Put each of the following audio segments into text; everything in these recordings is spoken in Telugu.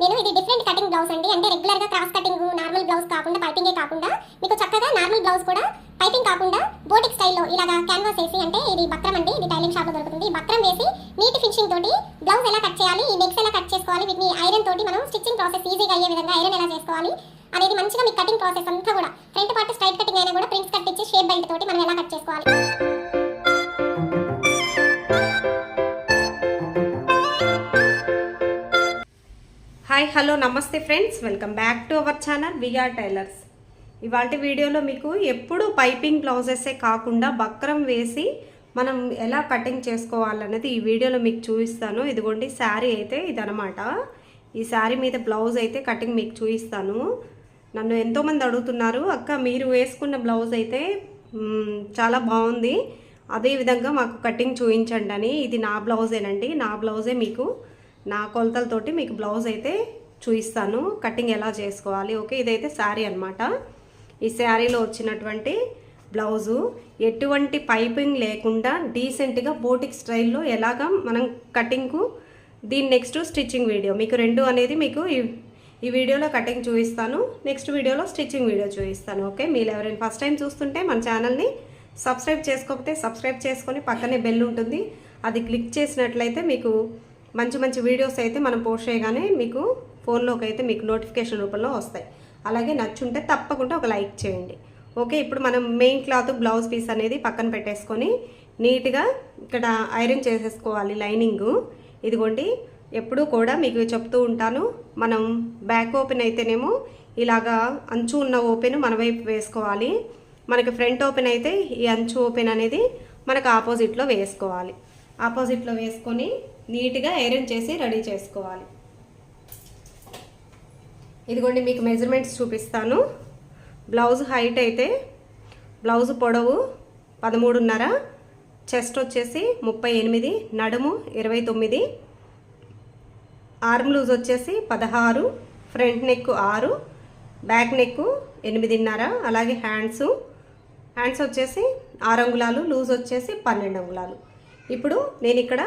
నేను ఇది డిఫరెంట్ కటింగ్ బ్లౌజ్ అండి. అంటే రెగ్యులర్గా క్రాస్ కటింగ్ నార్మల్ బ్లౌజ్ కాకుండా పైపింగే కాకుండా మీకు చక్కగా నార్మల్ బ్లౌజ్ కూడా పైపింగ్ కాకుండా బోటిక్ స్టైల్లో ఇలాగా క్యాన్వాస్ వేసి అంటే ఇది బక్రం అండి ఇది టైలింగ్ షాప్లో దొరుకుతుంది బక్రం వేసి నీట్ ఫినిషింగ్ తోటి బ్లౌజ్ ఎలా కట్ చేయాలి ఈ నెక్స్ ఎలా కట్ చేసుకోవాలి వీటిని ఐరన్ తోటి మనం స్టిచ్చింగ్ ప్రాసెస్ ఈజీగా అయ్యే విధంగా ఐరన్ ఎలా చేసుకోవాలి అనేది మంచిగా మీ కటింగ్ ప్రాసెస్ అంతా కూడా ఫ్రంట్ పార్ట్ స్ట్రైట్ కటింగ్ అయినా కూడా ప్రింట్స్ కట్ ఇచ్చి షేప్ బెల్ట్ తోటి మనం ఎలా కట్ చేసుకోవాలి. హాయ్ హలో నమస్తే friends welcome back to our channel VR tailors ఇవాళ వీడియోలో మీకు ఎప్పుడు పైపింగ్ బ్లౌజెసే కాకుండా బక్రం వేసి మనం ఎలా కటింగ్ చేసుకోవాలన్నది ఈ వీడియోలో మీకు చూపిస్తాను. ఇదిగోండి శారీ అయితే ఇదనమాట ఈ శారీ మీద బ్లౌజ్ అయితే కటింగ్ మీకు చూపిస్తాను. నన్ను ఎంతోమంది అడుగుతున్నారు అక్క మీరు వేసుకున్న బ్లౌజ్ అయితే చాలా బాగుంది. అదే విధంగా మాకు కటింగ్ చూపించండి అని. ఇది నా బ్లౌజేనండి నా బ్లౌజే మీకు నా కొలతలతోటి మీకు బ్లౌజ్ అయితే చూపిస్తాను. కటింగ్ ఎలా చేసుకోవాలి? ఓకే ఇదైతే శారీ అనమాట ఈ శారీలో వచ్చినటువంటి బ్లౌజు ఎటువంటి పైపింగ్ లేకుండా డీసెంట్గా బోటిక్ స్టైల్లో ఎలాగా మనం కటింగ్కు దీని నెక్స్ట్ స్టిచ్చింగ్ వీడియో. మీకు రెండు అనేది మీకు ఈ ఈ వీడియోలో కటింగ్ చూపిస్తాను. నెక్స్ట్ వీడియోలో స్టిచ్చింగ్ వీడియో చూపిస్తాను. ఓకే మీరు ఎవరైనా ఫస్ట్ టైం చూస్తుంటే మన ఛానల్ని సబ్స్క్రైబ్ చేసుకోకపోతే సబ్స్క్రైబ్ చేసుకొని పక్కనే బెల్ ఉంటుంది. అది క్లిక్ చేసినట్లయితే మీకు మంచి మంచి వీడియోస్ అయితే మనం పోస్ట్ చేయగానే మీకు ఫోన్లోకి అయితే మీకు నోటిఫికేషన్ రూపంలో వస్తాయి. అలాగే నచ్చుంటే తప్పకుండా ఒక లైక్ చేయండి. ఓకే ఇప్పుడు మనం మెయిన్ క్లాత్ బ్లౌజ్ పీస్ అనేది పక్కన పెట్టేసుకొని నీట్గా ఇక్కడ ఐరన్ చేసేసుకోవాలి లైనింగ్. ఇదిగోండి ఎప్పుడూ కూడా మీకు చెప్తూ ఉంటాను మనం బ్యాక్ ఓపెన్ అయితేనేమో ఇలాగా అంచు ఉన్న ఓపెన్ మన వైపు వేసుకోవాలి. మనకి ఫ్రంట్ ఓపెన్ అయితే ఈ అంచు ఓపెన్ అనేది మనకు ఆపోజిట్లో వేసుకోవాలి. ఆపోజిట్లో వేసుకొని నీట్గా ఐరన్ చేసి రెడీ చేసుకోవాలి. ఇదిగోండి మీకు మెజర్మెంట్స్ చూపిస్తాను. బ్లౌజ్ హైట్ అయితే బ్లౌజ్ పొడవు పదమూడున్నర చెస్ట్ వచ్చేసి ముప్పై ఎనిమిది నడుము ఇరవై తొమ్మిది ఆర్మ్ లూజ్ వచ్చేసి పదహారు ఫ్రంట్ నెక్ ఆరు బ్యాక్ నెక్ ఎనిమిదిన్నర అలాగే హ్యాండ్స్. హ్యాండ్స్ వచ్చేసి ఆరు అంగుళాలు లూజ్ వచ్చేసి పన్నెండు అంగుళాలు. ఇప్పుడు నేను ఇక్కడ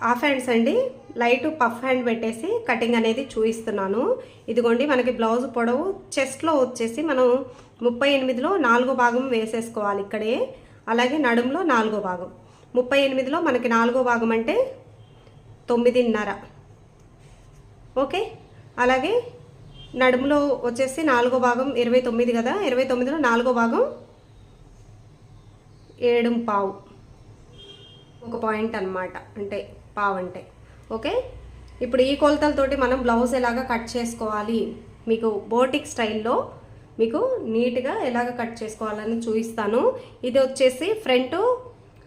హాఫ్ హ్యాండ్స్ అండి. లైట్ పఫ్ హ్యాండ్ పెట్టేసి కటింగ్ అనేది చూపిస్తున్నాను. ఇదిగోండి మనకి బ్లౌజ్ పొడవు చెస్ట్లో వచ్చేసి మనం ముప్పై ఎనిమిదిలో నాలుగో భాగం వేసేసుకోవాలి ఇక్కడే. అలాగే నడుములో నాలుగో భాగం. ముప్పై ఎనిమిదిలో మనకి నాలుగో భాగం అంటే తొమ్మిదిన్నర. ఓకే? అలాగే నడుములో వచ్చేసి నాలుగో భాగం ఇరవై తొమ్మిది కదా? ఇరవై తొమ్మిదిలో నాలుగో భాగం ఏడు పావు. ఒక పాయింట్ అన్నమాట. అంటే పావంటే. అంటే ఓకే? ఇప్పుడు ఈ కొలతలతోటి మనం బ్లౌజ్ ఎలాగ కట్ చేసుకోవాలి? మీకు బోటిక్ స్టైల్లో మీకు నీట్గా ఎలాగ కట్ చేసుకోవాలని చూపిస్తాను. ఇది వచ్చేసి ఫ్రంట్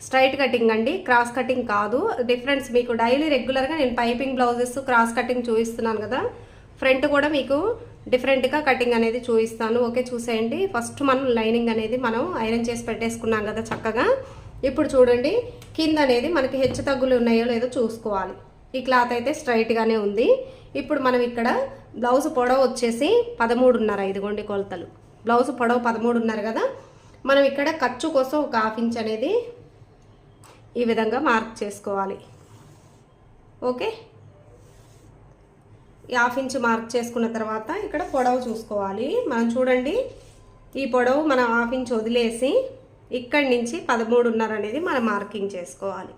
స్ట్రైట్ కటింగ్ అండి. క్రాస్ కటింగ్ కాదు. డిఫరెన్స్ మీకు డైలీ రెగ్యులర్గా నేను పైపింగ్ బ్లౌజెస్ క్రాస్ కటింగ్ చూపిస్తున్నాను కదా. ఫ్రంట్ కూడా మీకు డిఫరెంట్గా కటింగ్ అనేది చూపిస్తాను. ఓకే? చూసేయండి. ఫస్ట్ మనం లైనింగ్ అనేది మనం ఐరన్ చేసి పెట్టేసుకున్నాం కదా చక్కగా. ఇప్పుడు చూడండి కింద అనేది మనకి హెచ్చు తగ్గులు ఉన్నాయో లేదో చూసుకోవాలి. ఈ క్లాత్ అయితే స్ట్రైట్గానే ఉంది. ఇప్పుడు మనం ఇక్కడ బ్లౌజ్ పొడవు వచ్చేసి పదమూడున్నర ఇదిగోండి కొలతలు. బ్లౌజ్ పొడవు పదమూడున్నర కదా? మనం ఇక్కడ ఖర్చు కోసం ఒక హాఫ్ ఇంచ్ అనేది ఈ విధంగా మార్క్ చేసుకోవాలి. ఓకే? ఈ హాఫ్ ఇంచ్ మార్క్ చేసుకున్న తర్వాత ఇక్కడ పొడవు చూసుకోవాలి. మనం చూడండి ఈ పొడవు మనం హాఫ్ ఇంచ్ వదిలేసి ఇక్కడి నుంచి పదమూడున్నర అనేది మనం మార్కింగ్ చేసుకోవాలి.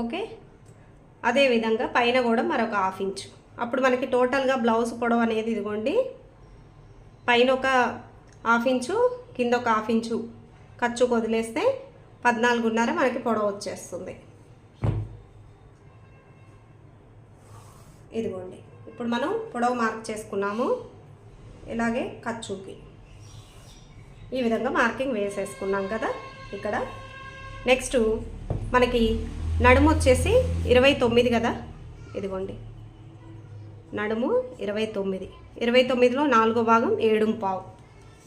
ఓకే? అదేవిధంగా పైన కూడా మరొక హాఫ్ ఇంచ్. అప్పుడు మనకి టోటల్గా బ్లౌజ్ పొడవు అనేది ఇదిగోండి. పైన ఒక హాఫ్ ఇంచు కింద ఒక హాఫ్ ఇంచు ఖర్చు వదిలేస్తే పద్నాలుగున్నర మనకి పొడవు వచ్చేస్తుంది. ఇదిగోండి. ఇప్పుడు మనం పొడవు మార్క్ చేసుకున్నాము. ఇలాగే ఖర్చుకి. ఈ విధంగా మార్కింగ్ వేసేసుకున్నాం కదా. ఇక్కడ నెక్స్ట్ మనకి నడుము వచ్చేసి ఇరవై తొమ్మిది కదా. ఇదిగోండి. నడుము ఇరవై తొమ్మిది. ఇరవై తొమ్మిదిలో నాలుగో భాగం ఏడుం పావు.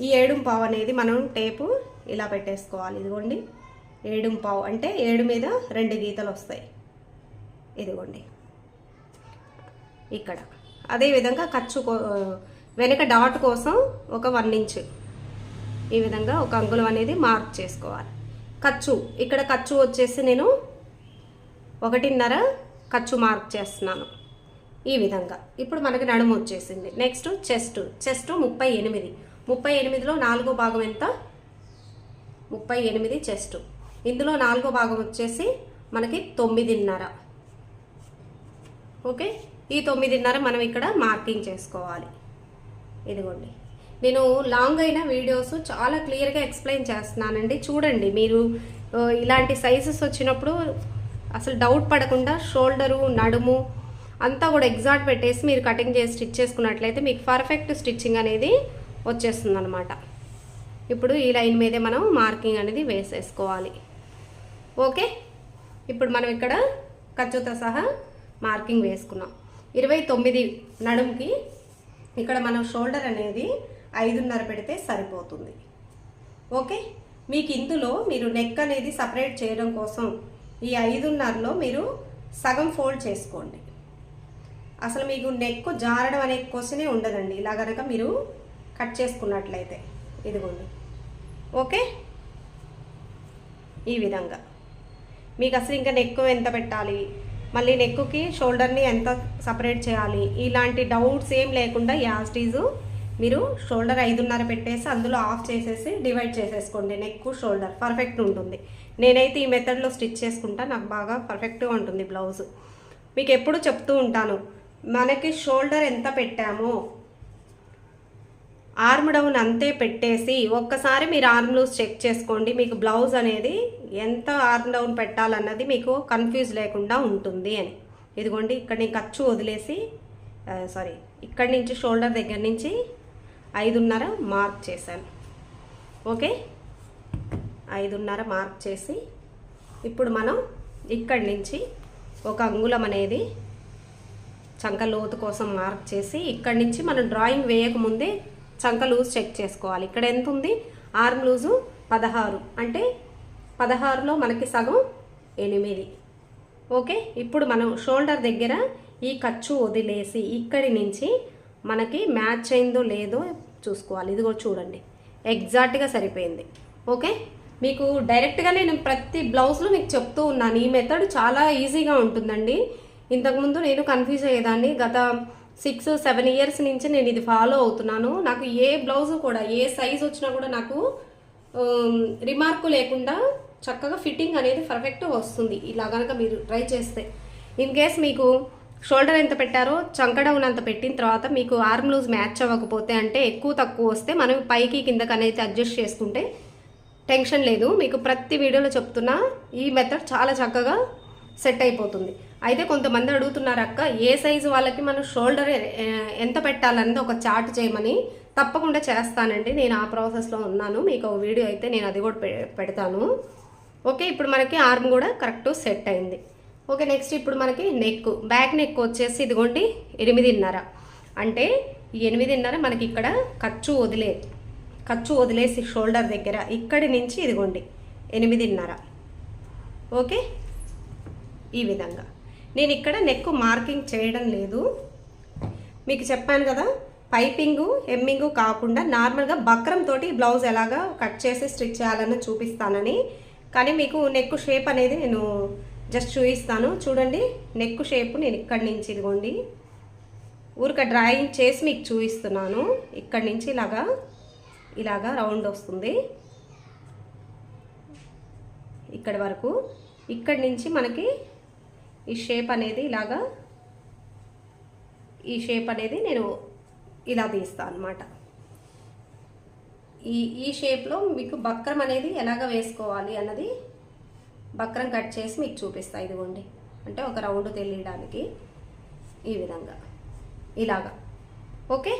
ఈ ఏడుం పావు అనేది మనం టేపు ఇలా పెట్టేసుకోవాలి. ఇదిగోండి. ఏడుం పావు అంటే ఏడు మీద రెండు గీతలు వస్తాయి. ఇదిగోండి. ఇక్కడ. అదేవిధంగా ఖర్చు కో- వెనక డాట్ కోసం ఒక వన్ ఇంచ్ ఈ విధంగా ఒక అంగుళం అనేది మార్క్ చేసుకోవాలి. ఖర్చు ఇక్కడ ఖర్చు వచ్చేసి నేను ఒకటిన్నర ఖర్చు మార్క్ చేస్తున్నాను. ఈ విధంగా. ఇప్పుడు మనకి నడుము వచ్చేసింది. నెక్స్ట్ చెస్ట్ చెస్ట్ ముప్పై ఎనిమిది. ముప్పై ఎనిమిదిలో నాలుగో భాగం ఎంత? ముప్పై ఎనిమిది చెస్ట్ ఇందులో నాలుగో భాగం వచ్చేసి మనకి తొమ్మిదిన్నర. ఓకే ఈ తొమ్మిదిన్నర మనం ఇక్కడ మార్కింగ్ చేసుకోవాలి. ఇదిగోండి. నేను లాంగ్ అయిన వీడియోస్ చాలా క్లియర్గా ఎక్స్ప్లెయిన్ చేస్తున్నానండి. చూడండి మీరు ఇలాంటి సైజెస్ వచ్చినప్పుడు అసలు డౌట్ పడకుండా షోల్డరు నడుము అంతా కూడా ఎగ్జాక్ట్ పెట్టేసి మీరు కటింగ్ చేసి స్టిచ్ చేసుకున్నట్లయితే మీకు పర్ఫెక్ట్ స్టిచ్చింగ్ అనేది వచ్చేస్తుంది అనమాట ఇప్పుడు ఈ లైన్ మీదే మనం మార్కింగ్ అనేది వేసేసుకోవాలి. ఓకే ఇప్పుడు మనం ఇక్కడ ఖర్చుతో సహా మార్కింగ్ వేసుకున్నాం. ఇరవై తొమ్మిది నడుముకి ఇక్కడ మనం షోల్డర్ అనేది ఐదున్నర పెడితే సరిపోతుంది. ఓకే? మీకు ఇందులో మీరు నెక్ అనేది సపరేట్ చేయడం కోసం ఈ ఐదున్నరలో మీరు సగం ఫోల్డ్ చేసుకోండి. అసలు మీకు నెక్ జారడం అనే క్వశ్చనే ఉండదండి. ఇలా కనుక మీరు కట్ చేసుకున్నట్లయితే. ఇదిగోండి. ఓకే? ఈ విధంగా. మీకు అసలు ఇంకా నెక్ ఎంత పెట్టాలి? మళ్ళీ నెక్కి షోల్డర్ని ఎంత సపరేట్ చేయాలి? ఇలాంటి డౌట్స్ ఏం లేకుండా యాస్టీజు మీరు షోల్డర్ ఐదున్నర పెట్టేసి అందులో ఆఫ్ చేసేసి డివైడ్ చేసేసుకోండి. నెక్ షోల్డర్ పర్ఫెక్ట్ ఉంటుంది. నేనైతే ఈ మెథడ్లో స్టిచ్ చేసుకుంటా. నాకు బాగా పర్ఫెక్ట్గా ఉంటుంది బ్లౌజ్. మీకు ఎప్పుడు చెప్తూ ఉంటాను మనకి షోల్డర్ ఎంత పెట్టామో ఆర్మ్ డౌన్ అంతే పెట్టేసి ఒక్కసారి మీరు ఆర్మ్ లూజ్ చెక్ చేసుకోండి. మీకు బ్లౌజ్ అనేది ఎంత ఆర్మ్ డౌన్ పెట్టాలన్నది మీకు కన్ఫ్యూజ్ లేకుండా ఉంటుంది అని. ఇదిగోండి ఇక్కడ నేను ఖర్చు వదిలేసి సారీ ఇక్కడి నుంచి షోల్డర్ దగ్గర నుంచి ఐదున్నర మార్క్ చేశాను. ఓకే? ఐదున్నర మార్క్ చేసి ఇప్పుడు మనం ఇక్కడి నుంచి ఒక అంగుళం అనేది చంక లోతు కోసం మార్క్ చేసి ఇక్కడి నుంచి మనం డ్రాయింగ్ వేయకముందే చంక లూజ్ చెక్ చేసుకోవాలి. ఇక్కడ ఎంత ఉంది? ఆర్మ్ లూజు పదహారు. అంటే పదహారులో మనకి సగం ఎనిమిది. ఓకే? ఇప్పుడు మనం షోల్డర్ దగ్గర ఈ ఖర్చు వదిలేసి ఇక్కడి నుంచి మనకి మ్యాచ్ అయిందో లేదో చూసుకోవాలి. ఇది కూడా చూడండి ఎగ్జాక్ట్గా సరిపోయింది. ఓకే? మీకు డైరెక్ట్గా నేను ప్రతి బ్లౌజ్లో మీకు చెప్తూ ఉన్నాను. ఈ మెథడ్ చాలా ఈజీగా ఉంటుందండి. ఇంతకుముందు నేను కన్ఫ్యూజ్ అయ్యేదాన్ని. గత సిక్స్ సెవెన్ ఇయర్స్ నుంచి నేను ఇది ఫాలో అవుతున్నాను. నాకు ఏ బ్లౌజ్ కూడా ఏ సైజ్ వచ్చినా కూడా నాకు రిమార్కు లేకుండా చక్కగా ఫిట్టింగ్ అనేది పర్ఫెక్ట్ వస్తుంది. ఇలా కనుక మీరు ట్రై చేస్తే. ఇన్ కేస్ మీకు షోల్డర్ ఎంత పెట్టారో చంక డౌన్ అంత పెట్టిన తర్వాత మీకు ఆర్మ్ లూజ్ మ్యాచ్ అవ్వకపోతే అంటే ఎక్కువ తక్కువ వస్తే మనం పైకి కిందకి అనేది అడ్జస్ట్ చేసుకుంటే టెన్షన్ లేదు. మీకు ప్రతి వీడియోలో చెప్తున్నా ఈ మెథడ్ చాలా చక్కగా సెట్ అయిపోతుంది. అయితే కొంతమంది అడుగుతున్నారు అక్క ఏ సైజు వాళ్ళకి మనం షోల్డర్ ఎంత పెట్టాలన్నది ఒక చార్ట్ చేయమని. తప్పకుండా చేస్తానండి. నేను ఆ ప్రాసెస్లో ఉన్నాను. మీకు ఒక వీడియో అయితే నేను అది కూడా పె- పెడతాను. ఓకే ఇప్పుడు మనకి ఆర్మ్ కూడా కరెక్ట్ సెట్ అయింది. ఓకే నెక్స్ట్ ఇప్పుడు మనకి నెక్ బ్యాక్ నెక్ వచ్చేసి ఇదిగోండి ఎనిమిదిన్నర. అంటే ఈ ఎనిమిదిన్నర మనకి ఇక్కడ ఖర్చు వదిలే ఖర్చు వదిలేసి షోల్డర్ దగ్గర. ఇక్కడి నుంచి ఇదిగోండి ఎనిమిదిన్నర. ఓకే? ఈ విధంగా. నేను ఇక్కడ నెక్ మార్కింగ్ చేయడం లేదు. మీకు చెప్పాను కదా పైపింగు హెమ్మింగు కాకుండా నార్మల్గా బక్రంతో తోటి బ్లౌజ్ ఎలాగా కట్ చేసి స్టిచ్ చేయాలని చూపిస్తానని. కానీ మీకు నెక్ షేప్ అనేది నేను జస్ట్ చూపిస్తాను. చూడండి నెక్ షేప్ నేను ఇక్కడి నుంచి ఇదిగోండి. ఊరిక డ్రాయింగ్ చేసి మీకు చూపిస్తున్నాను. ఇక్కడి నుంచి ఇలాగా ఇలాగా రౌండ్ వస్తుంది. ఇక్కడి వరకు. ఇక్కడి నుంచి మనకి ఈ షేప్ అనేది ఇలాగా ఈ షేప్ అనేది నేను ఇలా తీస్తాను అనమాట ఈ ఈ షేప్లో మీకు బక్రం అనేది ఎలాగ వేసుకోవాలి అన్నది బక్రం కట్ చేసి మీకు చూపిస్తా ఇదిగోండి. అంటే ఒక రౌండ్ తెలియడానికి ఈ విధంగా. ఇలాగా. ఓకే?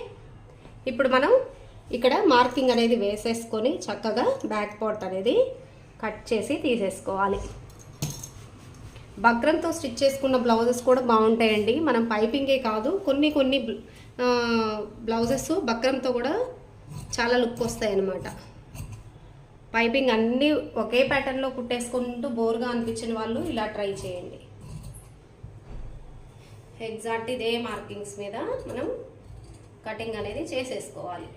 ఇప్పుడు మనం ఇక్కడ మార్కింగ్ అనేది వేసేసుకొని చక్కగా బ్యాక్ పార్ట్ అనేది కట్ చేసి తీసేసుకోవాలి. బక్రంతో స్టిచ్ చేసుకున్న బ్లౌజెస్ కూడా బాగుంటాయండి. మనం పైపింగే కాదు కొన్ని కొన్ని బ్లౌజెస్ బక్రంతో కూడా చాలా లుక్ వస్తాయి అన్నమాట పైపింగ్ అన్నీ ఒకే ప్యాటర్న్లో కుట్టేసుకుంటూ బోర్గా అనిపించిన వాళ్ళు ఇలా ట్రై చేయండి. ఎగ్జాక్ట్ ఇదే మార్కింగ్స్ మీద మనం కటింగ్ అనేది చేసేసుకోవాలి.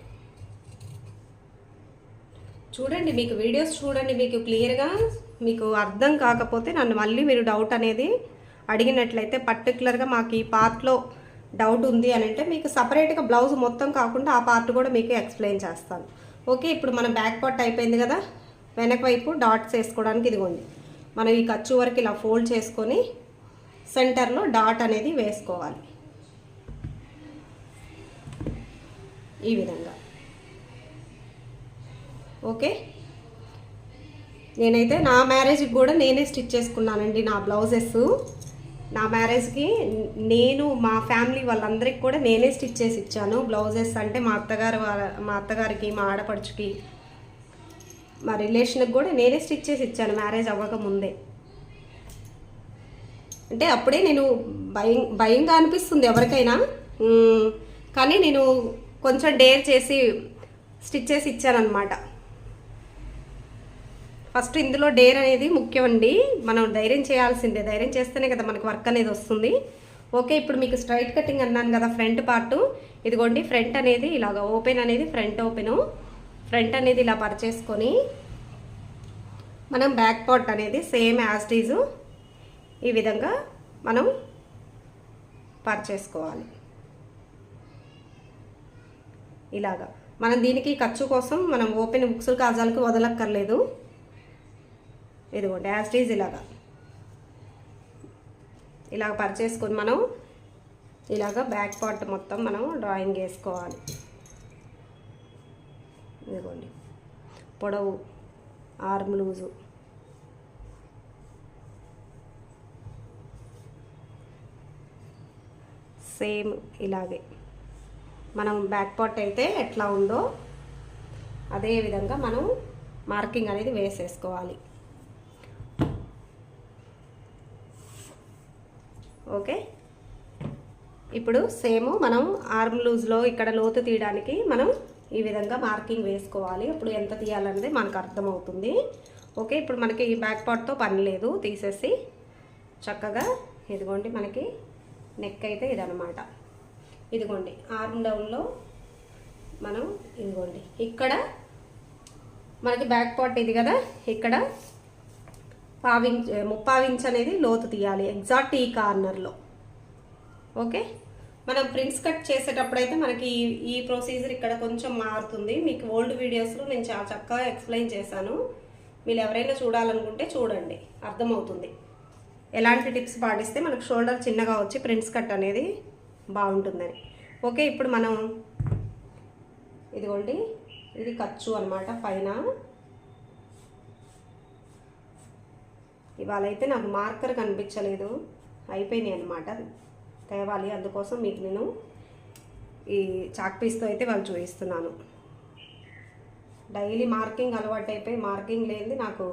చూడండి మీకు వీడియోస్ చూడండి మీకు క్లియర్గా మీకు అర్థం కాకపోతే నన్ను మళ్ళీ మీరు డౌట్ అనేది అడిగినట్లయితే పర్టికులర్గా మాకు ఈ పార్ట్లో డౌట్ ఉంది అని అంటే మీకు సపరేట్గా బ్లౌజ్ మొత్తం కాకుండా ఆ పార్ట్ కూడా మీకు ఎక్స్ప్లెయిన్ చేస్తాను. ఓకే ఇప్పుడు మన బ్యాక్ పార్ట్ అయిపోయింది కదా? వెనక వైపు డాట్స్ వేసుకోవడానికి ఇదిగోండి. మనం ఈ ఖర్చు వరకు ఇలా ఫోల్డ్ చేసుకొని సెంటర్లో డాట్ అనేది వేసుకోవాలి. ఈ విధంగా. ఓకే? నేనైతే నా మ్యారేజ్కి కూడా నేనే స్టిచ్ చేసుకున్నానండి నా బ్లౌజెస్. నా మ్యారేజ్కి నేను మా ఫ్యామిలీ వాళ్ళందరికీ కూడా నేనే స్టిచ్ చేసి ఇచ్చాను. బ్లౌజెస్ అంటే మా అత్తగారు వాళ్ళ- మా అత్తగారికి మా ఆడపడుచుకి మా రిలేషన్కి కూడా నేనే స్టిచ్ చేసి ఇచ్చాను మ్యారేజ్ అవ్వక ముందే. అంటే అప్పుడే నేను భయం భయంగా అనిపిస్తుంది ఎవరికైనా. కానీ నేను కొంచెం డేర్ చేసి స్టిచ్ చేసి ఇచ్చానమాట ఫస్ట్ ఇందులో డేర్ అనేది ముఖ్యం అండి. మనం ధైర్యం చేయాల్సిందే. ధైర్యం చేస్తేనే కదా మనకి వర్క్ అనేది వస్తుంది. ఓకే ఇప్పుడు మీకు స్ట్రైట్ కటింగ్ అన్నాను కదా ఫ్రంట్ పార్ట్. ఇదిగోండి ఫ్రంట్ అనేది ఇలాగ ఓపెన్ అనేది ఫ్రంట్ ఓపెను. ఫ్రంట్ అనేది ఇలా పరిచేసుకొని మనం బ్యాక్ పార్ట్ అనేది సేమ్ యాస్టీజు ఈ విధంగా మనం పరిచేసుకోవాలి. ఇలాగా. మనం దీనికి ఖర్చు కోసం మనం ఓపెన్ బుక్స్ కాజాలకు వదలక్కర్లేదు. ఇదిగోండి యాస్టీజ్ ఇలాగా. ఇలాగ పరిచేసుకొని మనం ఇలాగ బ్యాక్ పార్ట్ మొత్తం మనం డ్రాయింగ్ వేసుకోవాలి ఇదిగోండి పొడవు ఆర్మ్ లూజు సేమ్ ఇలాగే. మనం బ్యాక్ పార్ట్ అయితే ఎట్లా ఉందో అదే విధంగా మనం మార్కింగ్ అనేది వేసేసుకోవాలి. ఓకే? ఇప్పుడు సేమ్ మనం ఆర్మ్ లూజ్లో ఇక్కడ లోతు తీయడానికి మనం ఈ విధంగా మార్కింగ్ వేసుకోవాలి. అప్పుడు ఎంత తీయాలనేది మనకు అర్థమవుతుంది. ఓకే ఇప్పుడు మనకి ఈ బ్యాక్ పార్ట్తో పని లేదు. తీసేసి చక్కగా ఇదిగోండి మనకి నెక్ అయితే ఇదనమాట ఇదిగోండి ఆర్మ్ డౌన్లో మనం ఇదిగోండి. ఇక్కడ మనకి బ్యాక్ పార్ట్ ఇది కదా? ఇక్కడ పావించ్ ముప్పావించ్ అనేది లోతు తీయాలి ఎగ్జాక్ట్ ఈ కార్నర్లో ఓకే? మనం ప్రింట్స్ కట్ చేసేటప్పుడు అయితే మనకి ఈ ప్రొసీజర్ ఇక్కడ కొంచెం మారుతుంది. మీకు ఓల్డ్ వీడియోస్లో నేను చాలా చక్కగా ఎక్స్ప్లెయిన్ చేశాను. మీరు ఎవరైనా చూడాలనుకుంటే చూడండి అర్థమవుతుంది. ఎలాంటి టిప్స్ పాటిస్తే మనకు షోల్డర్ చిన్నగా వచ్చి ప్రింట్స్ కట్ అనేది బాగుంటుందని. ఓకే ఇప్పుడు మనం ఇదిగోండి ఇది ఖర్చు అనమాట పైన. ఇవాళ అయితే నాకు మార్కర్ కనిపించలేదు. అయిపోయినాయి అనమాట తేవాలి. అందుకోసం మీకు నేను ఈ చాక్ పీస్తో అయితే వాళ్ళు చూపిస్తున్నాను. డైలీ మార్కింగ్ అలవాటు అయిపోయి మార్కింగ్ లేనిది నాకు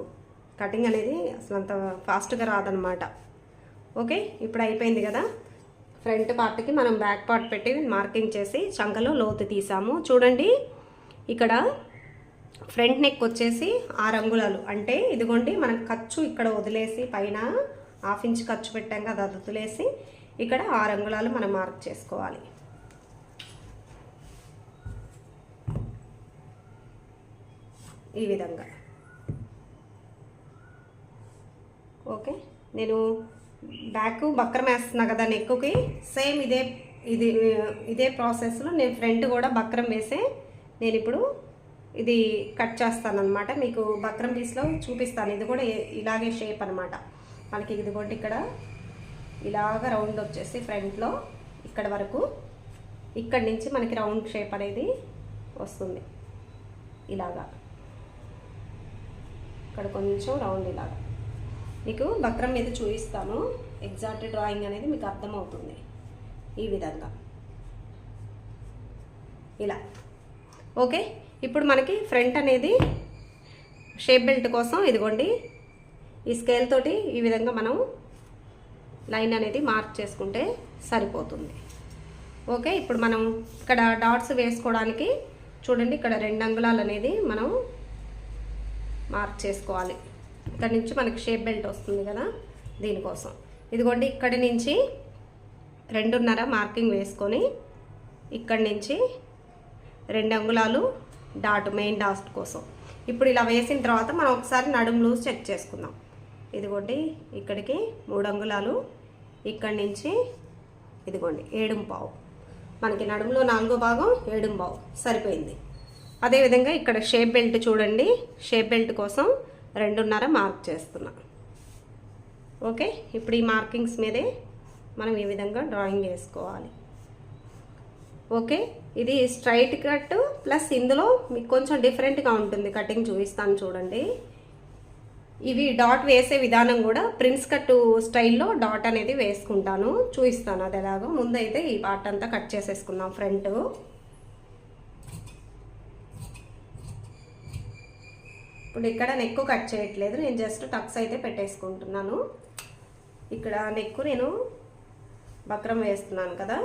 కటింగ్ అనేది అసలు అంత ఫాస్ట్గా రాదనమాట ఓకే? ఇప్పుడు అయిపోయింది కదా? ఫ్రంట్ పార్ట్కి మనం బ్యాక్ పార్ట్ పెట్టి మార్కింగ్ చేసి చంకలో లోతు తీసాము. చూడండి. ఇక్కడ ఫ్రంట్ నెక్ వచ్చేసి ఆరు అంగుళాలు అంటే ఇదిగోండి మనం ఖర్చు ఇక్కడ వదిలేసి పైన హాఫ్ ఇంచ్ ఖర్చు పెట్టాం కదా అది వదిలేసి ఇక్కడ ఆరు అంగుళాలు మనం మార్క్ చేసుకోవాలి. ఈ విధంగా. ఓకే నేను బ్యాక్ బక్రం వేస్తున్నా కదా నెక్కుకి. సేమ్ ఇదే ఇది ఇదే ప్రాసెస్లో నేను ఫ్రంట్ కూడా బక్రం వేసే నేను ఇప్పుడు ఇది కట్ చేస్తాను అనమాట మీకు బక్రం పీస్లో చూపిస్తాను. ఇది కూడా ఇలాగే షేప్ అనమాట మనకి ఇదిగోండి ఇక్కడ. ఇలాగ రౌండ్ వచ్చేసి ఫ్రంట్లో ఇక్కడ వరకు. ఇక్కడ నుంచి మనకి రౌండ్ షేప్ అనేది వస్తుంది. ఇలాగా. ఇక్కడ కొంచెం రౌండ్ ఇలాగా. మీకు బక్రం మీద చూపిస్తాను. ఎగ్జాక్ట్ డ్రాయింగ్ అనేది మీకు అర్థమవుతుంది. ఈ విధంగా. ఇలా. ఓకే? ఇప్పుడు మనకి ఫ్రంట్ అనేది షేప్ బెల్ట్ కోసం ఇదిగోండి. ఈ స్కేల్ తోటి ఈ విధంగా మనం లైన్ అనేది మార్క్ చేసుకుంటే సరిపోతుంది. ఓకే ఇప్పుడు మనం ఇక్కడ డాట్స్ వేసుకోవడానికి చూడండి ఇక్కడ రెండు అంగుళాలు అనేది మనం మార్క్ చేసుకోవాలి. ఇక్కడ నుంచి మనకి షేప్ బెల్ట్ వస్తుంది కదా దీనికోసం ఇదిగోండి ఇక్కడి నుంచి రెండున్నర మార్కింగ్ వేసుకొని ఇక్కడి నుంచి రెండు అంగుళాలు డాట్ మెయిన్ డాట్ కోసం. ఇప్పుడు ఇలా వేసిన తర్వాత మనం ఒకసారి నడుము లూజ్ చెక్ చేసుకుందాం. ఇదిగోండి ఇక్కడికి మూడు అంగుళాలు ఇక్కడి నుంచి ఇదిగోండి ఏడుంపావు మనకి నడుములో నాలుగో భాగం ఏడుంపావు సరిపోయింది. అదేవిధంగా ఇక్కడ షేప్ బెల్ట్ చూడండి. షేప్ బెల్ట్ కోసం రెండున్నర మార్క్ చేస్తున్నా. ఓకే ఇప్పుడు ఈ మార్కింగ్స్ మీదే మనం ఈ విధంగా డ్రాయింగ్ వేసుకోవాలి. ఓకే? ఇది స్ట్రైట్ కట్ ప్లస్ ఇందులో మీకు కొంచెం డిఫరెంట్గా ఉంటుంది కటింగ్ చూపిస్తాను చూడండి. ఇవి డాట్ వేసే విధానం కూడా ప్రిన్స్ కట్ స్టైల్లో డాట్ అనేది వేసుకుంటాను. చూపిస్తాను అది ఎలాగో. ముందైతే ఈ పార్ట్ అంతా కట్ చేసేసుకుందాం ఫ్రంట్. ఇప్పుడు ఇక్కడ నెక్ కట్ చేయట్లేదు. నేను జస్ట్ టక్స్ అయితే పెట్టేసుకుంటున్నాను. ఇక్కడ నెక్ నేను బక్రం వేస్తున్నాను కదా.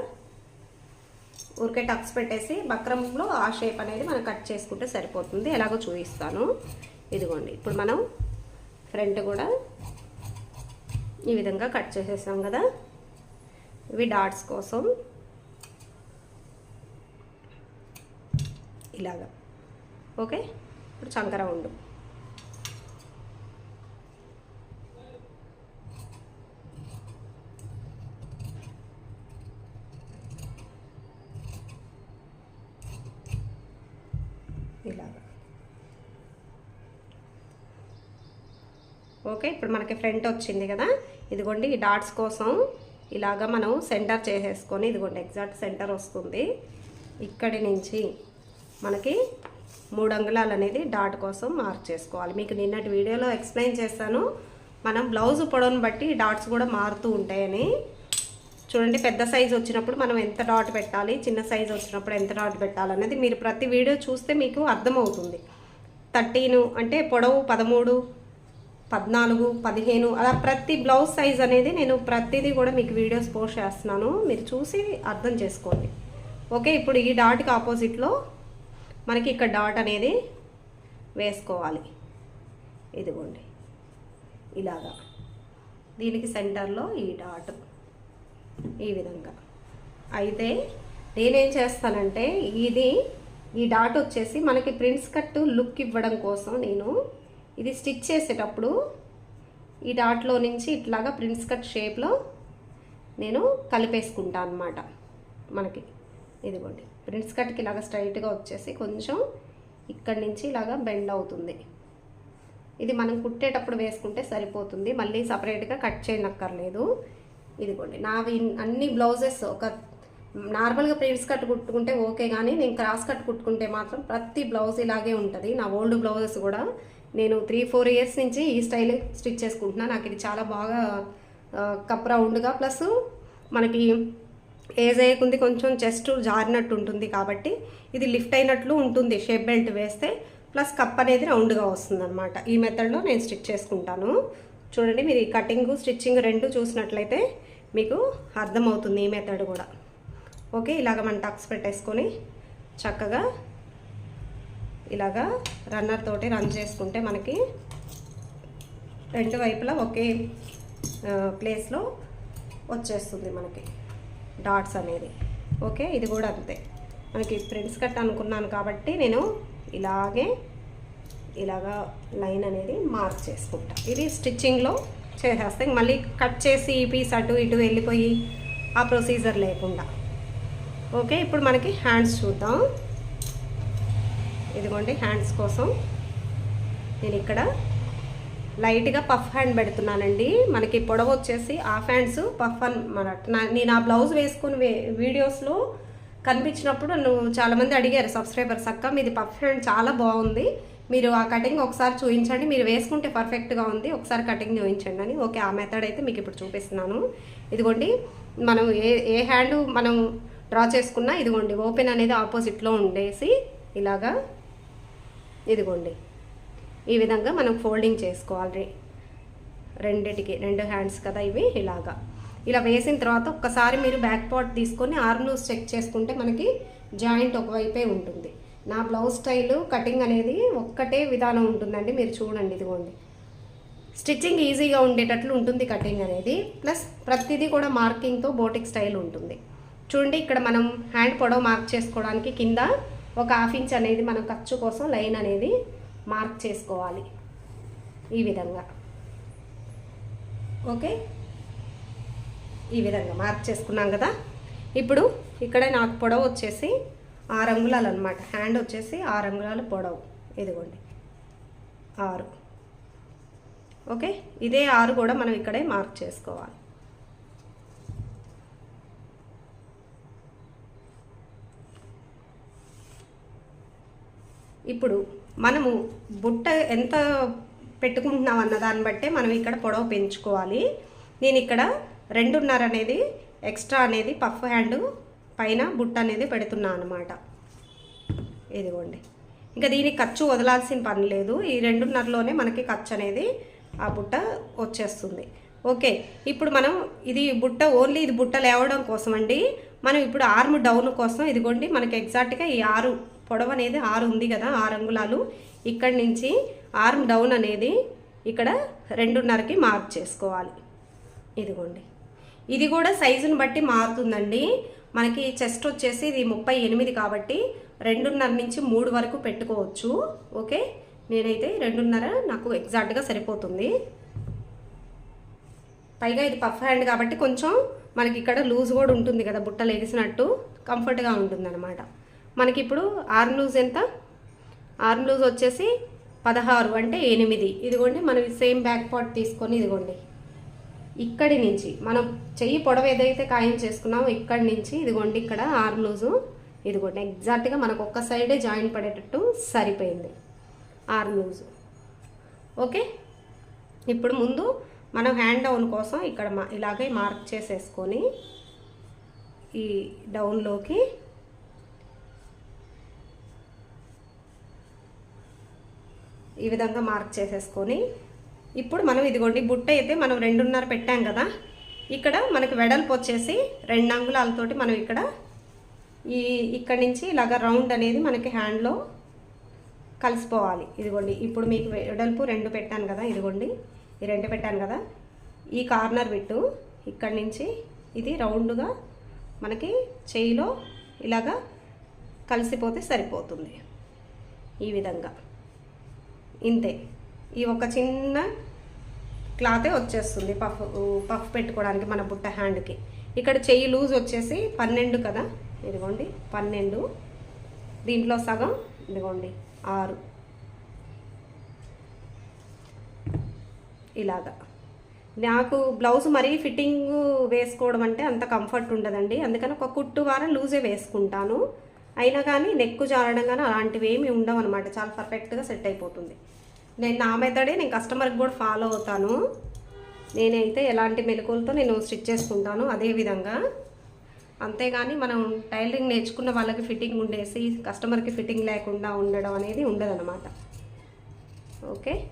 ఊరికే టక్స్ పెట్టేసి బక్రంలో ఆ షేప్ అనేది మనం కట్ చేసుకుంటే సరిపోతుంది. ఎలాగో చూపిస్తాను. ఇదిగోండి. ఇప్పుడు మనం ఫ్రంట్ కూడా ఈ విధంగా కట్ చేసేసాం కదా. ఇవి డాట్స్ కోసం ఇలాగా. ఓకే? ఇప్పుడు చంకర ఉండు ఇలాగా ఓకే ఇప్పుడు మనకి ఫ్రంట్ వచ్చింది కదా? ఇదిగోండి ఈ డాట్స్ కోసం ఇలాగా మనం సెంటర్ చేసేసుకొని ఇదిగోండి ఎగ్జాక్ట్ సెంటర్ వస్తుంది. ఇక్కడి నుంచి మనకి మూడు అంగుళాలు అనేది డాట్ కోసం మార్క్ చేసుకోవాలి. మీకు నిన్నటి వీడియోలో ఎక్స్ప్లెయిన్ చేస్తాను మనం బ్లౌజ్ పొడవును బట్టి డాట్స్ కూడా మారుతూ ఉంటాయని. చూడండి పెద్ద సైజు వచ్చినప్పుడు మనం ఎంత డాట్ పెట్టాలి చిన్న సైజు వచ్చినప్పుడు ఎంత డాట్ పెట్టాలనేది మీరు ప్రతి వీడియో చూస్తే మీకు అర్థమవుతుంది. థర్టీను అంటే పొడవు పదమూడు పద్నాలుగు పదిహేను అలా ప్రతి బ్లౌజ్ సైజ్ అనేది నేను ప్రతిదీ కూడా మీకు వీడియోస్ పోస్ట్ చేస్తున్నాను. మీరు చూసి అర్థం చేసుకోండి. ఓకే ఇప్పుడు ఈ డాట్కి ఆపోజిట్లో మనకి ఇక్కడ డాట్ అనేది వేసుకోవాలి. ఇదిగోండి. ఇలాగా. దీనికి సెంటర్లో ఈ డాట్ ఈ విధంగా. అయితే నేనేం చేస్తానంటే ఇది ఈ డాట్ వచ్చేసి మనకి ప్రింట్స్ కట్ లుక్ ఇవ్వడం కోసం నేను ఇది స్టిచ్ చేసేటప్పుడు ఈ డాట్లో నుంచి ఇట్లాగా ప్రింట్స్ కట్ షేప్లో నేను కలిపేసుకుంటాను అనమాట మనకి. ఇదిగోండి. ప్రింట్స్ కట్కి ఇలాగ స్ట్రైట్గా వచ్చేసి కొంచెం ఇక్కడి నుంచి ఇలాగా బెండ్ అవుతుంది. ఇది మనం కుట్టేటప్పుడు వేసుకుంటే సరిపోతుంది. మళ్ళీ సపరేట్గా కట్ చేయనక్కర్లేదు. ఇదిగోండి. నావి అన్ని బ్లౌజెస్ ఒక నార్మల్గా ప్రింట్స్ కట్ కుట్టుకుంటే ఓకే కానీ నేను క్రాస్ కట్ కుట్టుకుంటే మాత్రం ప్రతి బ్లౌజ్ ఇలాగే ఉంటుంది. నా ఓల్డ్ బ్లౌజెస్ కూడా నేను త్రీ ఫోర్ ఇయర్స్ నుంచి ఈ స్టైల్ స్టిచ్ చేసుకుంటున్నాను నాకు ఇది చాలా బాగా కప్ రౌండ్గా. ప్లస్ మనకి ఏజ్ అయ్యకుంది కొంచెం చెస్ట్ జారినట్టు ఉంటుంది కాబట్టి ఇది లిఫ్ట్ అయినట్లు ఉంటుంది. షేప్ బెల్ట్ వేస్తే ప్లస్ కప్ అనేది రౌండ్గా వస్తుంది అనమాట ఈ మెథడ్లో నేను స్టిచ్ చేసుకుంటాను. చూడండి మీరు ఈ కటింగ్ స్టిచ్చింగ్ రెండు చూసినట్లయితే మీకు అర్థమవుతుంది ఈ మెథడ్ కూడా. ఓకే ఇలాగ మనం టక్స్ పెట్టేసుకొని చక్కగా ఇలాగా రన్నర్ తోటి రన్ చేసుకుంటే మనకి రెండు వైపులా ఒకే ప్లేస్లో వచ్చేస్తుంది మనకి డాట్స్ అనేది. ఓకే? ఇది కూడా అంతే. మనకి ప్రింట్స్ కట్ అనుకున్నాను కాబట్టి నేను ఇలాగే ఇలాగా లైన్ అనేది మార్క్ చేసుకుంటా. ఇది స్టిచ్చింగ్లో చేసేస్తే మళ్ళీ కట్ చేసి ఈ పీస్ అటు ఇటు వెళ్ళిపోయి ఆ ప్రొసీజర్ లేకుండా. ఓకే? ఇప్పుడు మనకి హ్యాండ్స్ చూద్దాం. ఇదిగోండి హ్యాండ్స్ కోసం. నేను ఇక్కడ లైట్గా పఫ్ హ్యాండ్ పెడుతున్నానండి. మనకి పొడవు వచ్చేసి హాఫ్ హ్యాండ్స్ పఫ్ అన్ మన నా- నేను ఆ బ్లౌజ్ వేసుకుని వీడియోస్లో కనిపించినప్పుడు నువ్వు చాలామంది అడిగారు సబ్స్క్రైబర్స్ అక్క మీది పఫ్ హ్యాండ్ చాలా బాగుంది. మీరు ఆ కటింగ్ ఒకసారి చూపించండి మీరు వేసుకుంటే పర్ఫెక్ట్గా ఉంది. ఒకసారి కటింగ్ చూపించండి అని. ఓకే ఆ మెథడ్ అయితే మీకు ఇప్పుడు చూపిస్తున్నాను. ఇదిగోండి మనం ఏ ఏ హ్యాండ్ మనం డ్రా చేసుకున్నా ఇదిగోండి ఓపెన్ అనేది ఆపోజిట్లో ఉండేసి ఇలాగా ఇదిగోండి. ఈ విధంగా మనం ఫోల్డింగ్ చేసుకోవాలి. రెండిటికి రెండు హ్యాండ్స్ కదా ఇవి ఇలాగా. ఇలా వేసిన తర్వాత ఒక్కసారి మీరు బ్యాక్ పార్ట్ తీసుకొని ఆర్మ్లూస్ చెక్ చేసుకుంటే మనకి జాయింట్ ఒకవైపే ఉంటుంది. నా బ్లౌజ్ స్టైల్ కటింగ్ అనేది ఒక్కటే విధానం ఉంటుందండి. మీరు చూడండి ఇదిగోండి. స్టిచ్చింగ్ ఈజీగా ఉండేటట్లు ఉంటుంది కటింగ్ అనేది. ప్లస్ ప్రతిదీ కూడా మార్కింగ్తో బోటిక్ స్టైల్ ఉంటుంది. చూడండి ఇక్కడ మనం హ్యాండ్ పొడవు మార్క్ చేసుకోవడానికి కింద ఒక హాఫ్ ఇంచ్ అనేది మనం ఖర్చు కోసం లైన్ అనేది మార్క్ చేసుకోవాలి ఈ విధంగా. ఓకే? ఈ విధంగా మార్క్ చేసుకున్నాం కదా? ఇప్పుడు ఇక్కడ నాకు పొడవు వచ్చేసి ఆరు అంగుళాలు అనమాట హ్యాండ్ వచ్చేసి ఆరు అంగుళాలు పొడవు. ఇదిగోండి. ఆరు. ఓకే? ఇదే ఆరు కూడా మనం ఇక్కడే మార్క్ చేసుకోవాలి. ఇప్పుడు మనము బుట్ట ఎంత పెట్టుకుంటున్నాం అన్న దాన్ని బట్టే మనం ఇక్కడ పొడవు పెంచుకోవాలి. నేను ఇక్కడ రెండున్నర అనేది ఎక్స్ట్రా అనేది పఫ్ హ్యాండ్ పైన బుట్ట అనేది పెడుతున్నాను అనమాట ఇదిగోండి. ఇంకా దీనికి ఖర్చు వదలాల్సిన పని లేదు. ఈ రెండున్నరలోనే మనకి ఖర్చు అనేది ఆ బుట్ట వచ్చేస్తుంది. ఓకే ఇప్పుడు మనం ఇది బుట్ట ఓన్లీ ఇది బుట్ట లేవడం కోసం అండి మనం ఇప్పుడు ఆర్మ్ డౌన్ కోసం ఇదిగోండి మనకి ఎగ్జాక్ట్గా ఈ ఆరు పొడవు అనేది ఆరు ఉంది కదా ఆరు అంగుళాలు. ఇక్కడి నుంచి ఆర్మ్ డౌన్ అనేది ఇక్కడ రెండున్నరకి మార్క్ చేసుకోవాలి. ఇదిగోండి. ఇది కూడా సైజుని బట్టి మారుతుందండి. మనకి చెస్ట్ వచ్చేసి ఇది ముప్పై ఎనిమిది కాబట్టి రెండున్నర నుంచి మూడు వరకు పెట్టుకోవచ్చు. ఓకే? నేనైతే రెండున్నర నాకు ఎగ్జాక్ట్గా సరిపోతుంది. పైగా ఇది పఫ్ హ్యాండ్ కాబట్టి కొంచెం మనకి ఇక్కడ లూజ్ కూడా ఉంటుంది కదా బుట్ట లెగిసినట్టు కంఫర్ట్గా ఉంటుంది అనమాట మనకి ఇప్పుడు ఆర్మ్ లూజ్ ఎంత? ఆర్మ్ లూజ్ వచ్చేసి పదహారు అంటే ఎనిమిది. ఇదిగోండి మనం సేమ్ బ్యాక్ పార్ట్ తీసుకొని ఇదిగోండి. ఇక్కడి నుంచి మనం చెయ్యి పొడవు ఏదైతే ఖాయం చేసుకున్నామో ఇక్కడి నుంచి ఇదిగోండి ఇక్కడ ఆర్మ్ లూజు ఇదిగోండి. ఎగ్జాక్ట్గా మనకు ఒక్క సైడే జాయిన్ పడేటట్టు సరిపోయింది ఆర్మ్ లూజు ఓకే ఇప్పుడు ముందు మనం హ్యాండ్ డౌన్ కోసం ఇక్కడ మా ఇలాగే మార్క్ చేసేసుకొని ఈ డౌన్లోకి ఈ విధంగా మార్క్ చేసేసుకొని ఇప్పుడు మనం ఇదిగోండి బుట్ట అయితే మనం రెండున్నర పెట్టాం కదా. ఇక్కడ మనకి వెడల్పు వచ్చేసి రెండు అంగుళాలతోటి మనం ఇక్కడ ఈ ఇక్కడ నుంచి ఇలాగ రౌండ్ అనేది మనకి హ్యాండ్లో కలిసిపోవాలి. ఇదిగోండి ఇప్పుడు మీకు వెడల్పు రెండు పెట్టాను కదా ఇదిగోండి ఈ రెండు పెట్టాను కదా. ఈ కార్నర్ బిట్టు ఇక్కడి నుంచి ఇది రౌండ్గా మనకి చేయిలో ఇలాగా కలిసిపోతే సరిపోతుంది. ఈ విధంగా. ఇంతే. ఈ ఒక చిన్న క్లాతే వచ్చేస్తుంది పఫ్ పఫ్ పెట్టుకోవడానికి మన బుట్ట హ్యాండ్కి. ఇక్కడ చెయ్యి లూజ్ వచ్చేసి పన్నెండు కదా? ఇదిగోండి పన్నెండు. దీంట్లో సగం ఇదిగోండి ఆరు. ఇలాగా. నాకు బ్లౌజ్ మరీ ఫిట్టింగ్ వేసుకోవడం అంటే అంత కంఫర్ట్ ఉండదండి. అందుకని ఒక కుట్టు వారం లూజే వేసుకుంటాను. అయినా కానీ నెక్కు జారడం కానీ అలాంటివి ఏమి ఉండవు అనమాట చాలా పర్ఫెక్ట్గా సెట్ అయిపోతుంది. నేను నా మెథడే నేను కస్టమర్కి కూడా ఫాలో అవుతాను. నేనైతే ఎలాంటి మెలకువలతో నేను స్టిచ్ చేసుకుంటాను అదే విధంగా. అంతేగాని మనం టైలరింగ్ నేర్చుకున్న వాళ్ళకి ఫిట్టింగ్ ఉండేసి కస్టమర్కి ఫిట్టింగ్ లేకుండా ఉండడం అనేది ఉండదన్నమాట. ఓకే?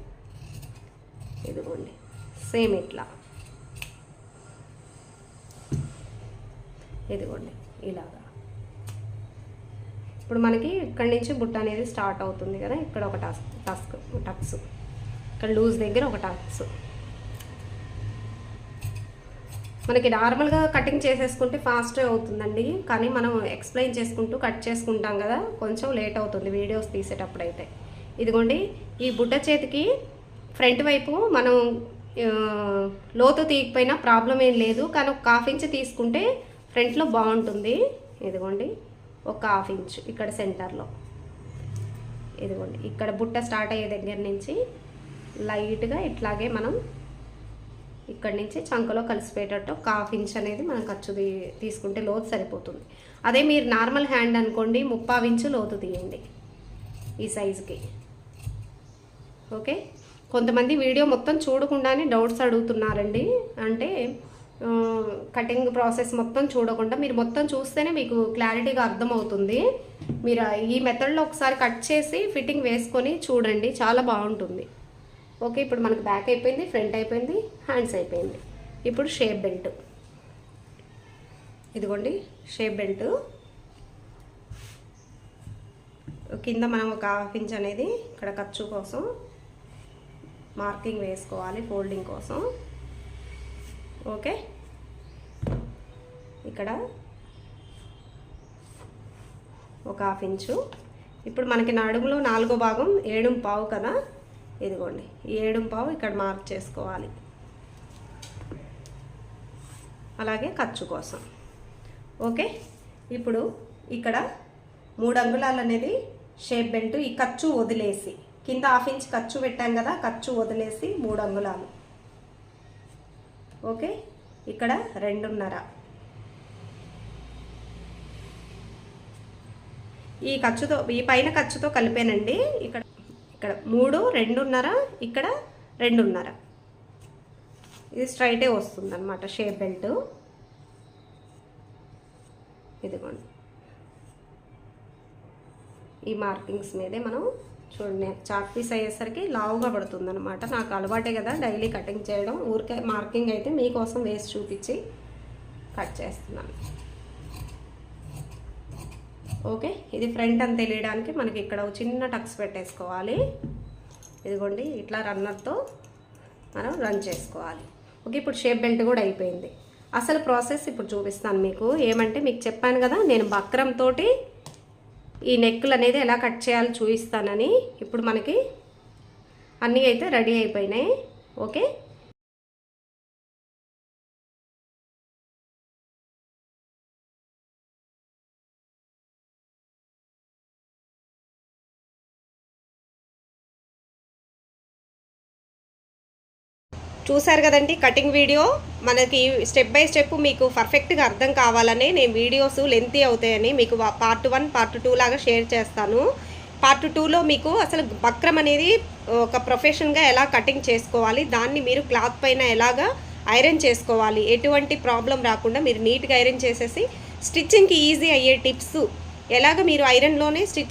ఇదిగోండి. సేమ్ ఇట్లా. ఇదిగోండి. ఇలాగా. ఇప్పుడు మనకి ఇక్కడ నుంచి బుట్ట అనేది స్టార్ట్ అవుతుంది కదా ఇక్కడ ఒక టస్క్ టస్క్ టక్స్. ఇక్కడ లూజ్ దగ్గర ఒక టక్స్. మనకి నార్మల్గా కటింగ్ చేసేసుకుంటే ఫాస్ట్ అవుతుందండి కానీ మనం ఎక్స్ప్లెయిన్ చేసుకుంటూ కట్ చేసుకుంటాం కదా కొంచెం లేట్ అవుతుంది వీడియోస్ తీసేటప్పుడు అయితే ఇదిగోండి ఈ బుట్ట చేతికి ఫ్రంట్ వైపు మనం లోతు తీయకపోయినా ప్రాబ్లం ఏం లేదు కానీ ఒక హాఫ్ ఇంచ్ తీసుకుంటే ఫ్రంట్లో బాగుంటుంది. ఇదిగోండి. ఒక హాఫ్ ఇంచ్ ఇక్కడ సెంటర్లో. ఇదిగోండి ఇక్కడ బుట్ట స్టార్ట్ అయ్యే దగ్గర నుంచి లైట్గా ఇట్లాగే మనం ఇక్కడి నుంచి చంకలో కలిసిపోయేటట్టు ఒక హాఫ్ ఇంచ్ అనేది మనం ఖర్చు తీసుకుంటే లోతు సరిపోతుంది. అదే మీరు నార్మల్ హ్యాండ్ అనుకోండి ముప్పావు ఇంచు లోతు తీయండి ఈ సైజుకి. ఓకే? కొంతమంది వీడియో మొత్తం చూడకుండానే డౌట్స్ అడుగుతున్నారండి. అంటే కటింగ్ ప్రాసెస్ మొత్తం చూడకుండా మీరు మొత్తం చూస్తేనే మీకు క్లారిటీగా అర్థమవుతుంది. మీరు ఈ మెథడ్లో ఒకసారి కట్ చేసి ఫిట్టింగ్ వేసుకొని చూడండి చాలా బాగుంటుంది. ఓకే ఇప్పుడు మనకు బ్యాక్ అయిపోయింది ఫ్రంట్ అయిపోయింది హ్యాండ్స్ అయిపోయింది. ఇప్పుడు షేప్ బెల్ట్ ఇదిగోండి షేప్ బెల్ట్ కింద మనం ఒక హాఫ్ ఇంచ్ అనేది ఇక్కడ ఖర్చు కోసం మార్కింగ్ వేసుకోవాలి ఫోల్డింగ్ కోసం. ఓకే? ఇక్కడ ఒక హాఫ్ ఇంచు. ఇప్పుడు మనకి నడుములో నాలుగో భాగం ఏడుం పావు కదా? ఇదిగోండి. ఈ ఏడు పావు ఇక్కడ మార్క్ చేసుకోవాలి. అలాగే ఖర్చు కోసం. ఓకే? ఇప్పుడు ఇక్కడ మూడు అంగుళాలు అనేది షేప్ బెల్ట్. ఈ ఖర్చు వదిలేసి కింద హాఫ్ ఇంచ్ ఖర్చు పెట్టాం కదా ఖర్చు వదిలేసి మూడు అంగుళాలు. ఓకే? ఇక్కడ రెండున్నర. ఈ ఖర్చుతో ఈ పైన ఖర్చుతో కలిపానండి. ఇక్కడ ఇక్కడ మూడు రెండున్నర ఇక్కడ రెండున్నర. ఇది స్ట్రైటే వస్తుంది అనమాట షేప్ బెల్ట్. ఇదిగోండి. ఈ మార్కింగ్స్ మీదే మనం చూడండి చాక్ పీస్ అయ్యేసరికి లావుగా పడుతుంది అనమాట నాకు అలవాటే కదా డైలీ కటింగ్ చేయడం. ఊరికే మార్కింగ్ అయితే మీకోసం వేసి చూపించి కట్ చేస్తున్నాను. ఓకే ఇది ఫ్రంట్ అని తెలియడానికి మనకి ఇక్కడ ఒక చిన్న టక్స్ పెట్టేసుకోవాలి. ఇదిగోండి ఇట్లా రన్నర్తో మనం రన్ చేసుకోవాలి. ఓకే ఇప్పుడు షేప్ బెల్ట్ కూడా అయిపోయింది. అసలు ప్రాసెస్ ఇప్పుడు చూపిస్తాను మీకు. ఏమంటే మీకు చెప్పాను కదా నేను బక్రం తోటి ఈ నెక్కులు అనేది ఎలా కట్ చేయాలో చూపిస్తానని ఇప్పుడు మనకి అన్నీ అయితే రెడీ అయిపోయినాయి. ఓకే? చూసారు కదండి కటింగ్ వీడియో మనకి స్టెప్ బై స్టెప్ మీకు పర్ఫెక్ట్గా అర్థం కావాలని నేను వీడియోస్ లెంతీ అవుతాయని మీకు పార్ట్ వన్ పార్ట్ టూ లాగా షేర్ చేస్తాను. పార్ట్ టూలో మీకు అసలు బక్రం అనేది ఒక ప్రొఫెషన్గా ఎలా కటింగ్ చేసుకోవాలి దాన్ని మీరు క్లాత్ పైన ఎలాగా ఐరన్ చేసుకోవాలి ఎటువంటి ప్రాబ్లం రాకుండా మీరు నీట్గా ఐరన్ చేసేసి స్టిచ్చింగ్కి ఈజీ అయ్యే టిప్స్ ఎలాగ మీరు ఐరన్లోనే స్టిచ్